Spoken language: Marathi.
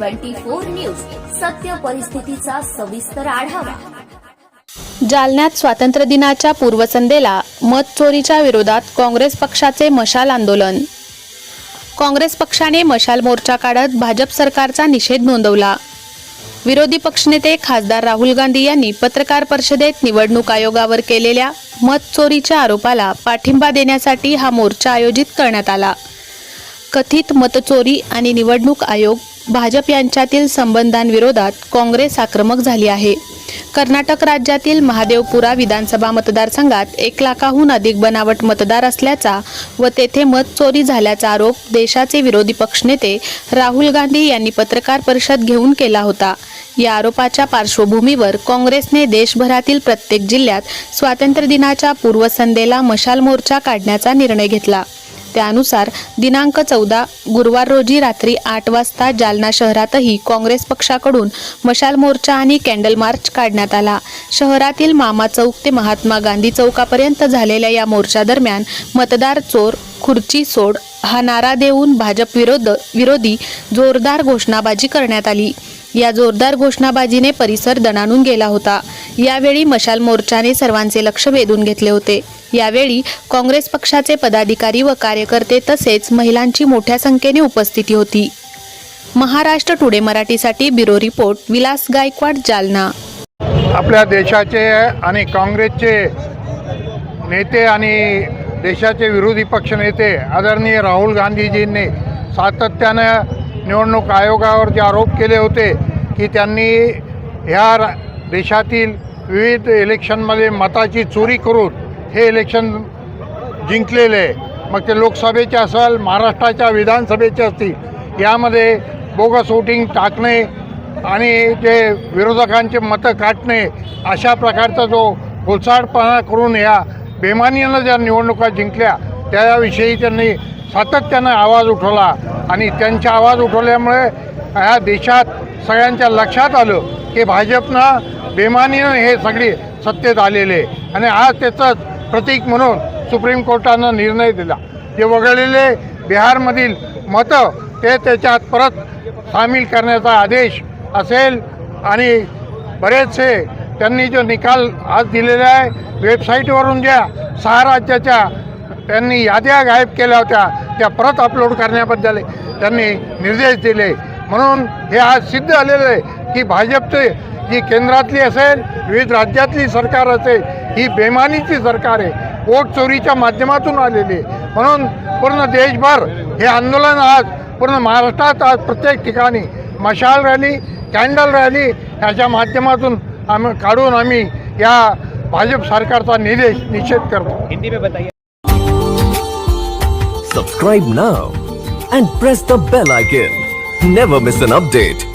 Twenty four news. सत्य परिस्थितीचा सविस्तर आढावा. जालन्यात स्वातंत्र्य दिनाच्या पूर्वसंध्येला मत चोरीच्या विरोधात काँग्रेस पक्षाचे मशाल आंदोलन. काँग्रेस पक्षाने मशाल मोर्चा काढत भाजप सरकारचा निषेध नोंदवला. विरोधी पक्षनेते खासदार राहुल गांधी यांनी पत्रकार परिषदेत निवडणूक आयोगावर केलेल्या मत चोरीच्या आरोपाला पाठिंबा देण्यासाठी हा मोर्चा आयोजित करण्यात आला. कथित मतचोरी आणि निवडणूक आयोग भाजप यांच्यातील संबंधांविरोधात काँग्रेस आक्रमक झाली आहे. कर्नाटक राज्यातील महादेवपुरा विधानसभा मतदारसंघात एक लाखाहून अधिक बनावट मतदार असल्याचा व तेथे मत चोरी झाल्याचा आरोप देशाचे विरोधी पक्षनेते राहुल गांधी यांनी पत्रकार परिषद घेऊन केला होता. या आरोपाच्या पार्श्वभूमीवर काँग्रेसने देशभरातील प्रत्येक जिल्ह्यात स्वातंत्र्य दिनाच्या पूर्वसंध्येला मशाल मोर्चा काढण्याचा निर्णय घेतला. त्यानुसार दिनांक चौदा गुरुवार रोजी रात्री आठ वाजता जालना शहरातही काँग्रेस पक्षाकडून मशाल मोर्चा आणि कॅन्डल मार्च काढण्यात आला. शहरातील मामा चौक ते महात्मा गांधी चौकापर्यंत झालेल्या या मोर्चा दरम्यान मतदार चोर खुर्ची सोड हा नारा देऊन भाजप विरोध विरोधी जोरदार घोषणाबाजी करण्यात आली. या जोरदार घोषणाबाजीने परिसर दणाणून गेला होता. यावेळी मशाल मोर्चाने सर्वांचे लक्ष वेधून घेतले होते. यावेळी काँग्रेस पक्षाचे पदाधिकारी व कार्यकर्ते तसेच महिलांची मोठ्या संख्येने उपस्थिती होती. महाराष्ट्र टुडे मराठीसाठी ब्युरो रिपोर्ट विलास गायकवाड जालना. आपल्या देशाचे आणि काँग्रेसचे नेते आणि देशाचे विरोधी पक्षनेते आदरणीय राहुल गांधीजींनी सातत्यानं निवडणूक आयोगावर जे आरोप केले होते की त्यांनी ह्या रा- देशातील विविध इलेक्शनमध्ये मताची चोरी करून हे इलेक्शन जिंकलेले आहे मग ते लोकसभेचे असेल महाराष्ट्राच्या विधानसभेचे असतील यामध्ये बोगस वोटिंग टाकणे आणि जे विरोधकांचे मतं काटणे अशा प्रकारचा जो गोसाडपणा करून या बेमानीनं ज्या निवडणुका जिंकल्या त्याविषयी त्यांनी सातत्यानं आवाज उठवला. आणि त्यांचा आवाज उठवल्यामुळे ह्या देशात सगळ्यांच्या लक्षात आलं की भाजपनं बेमानीनं हे सगळे सत्तेत आलेले. आणि आज त्याचंच प्रतीक म्हणून सुप्रीम कोर्टानं निर्णय दिला. जे वगळलेले बिहारमधील मतं ते त्याच्यात परत सामील करण्याचा आदेश असेल आणि बरेचसे त्यांनी जो निकाल आज दिलेला आहे वेबसाईटवरून ज्या सहा राज्याच्या त्यांनी याद्या गायब केल्या होत्या त्या परत अपलोड करण्याबद्दल त्यांनी निर्देश दिले. म्हणून हे आज सिद्ध आलेलं आहे की भाजपचे जी केंद्रातली असेल विविध राज्यातली सरकार असेल ही बेमानीची सरकार आहे वोट चोरीच्या माध्यमातून आलेली आहे म्हणून पूर्ण देशभर हे आंदोलन आज पूर्ण महाराष्ट्रात आज प्रत्येक ठिकाणी मशाल रॅली कॅन्डल रॅली याच्या माध्यमातून आम्ही काढून आम्ही या भाजप सरकारचा निदेश निषेध करतो हिंदी में बताइए Subscribe now and press the bell icon. Never miss an update.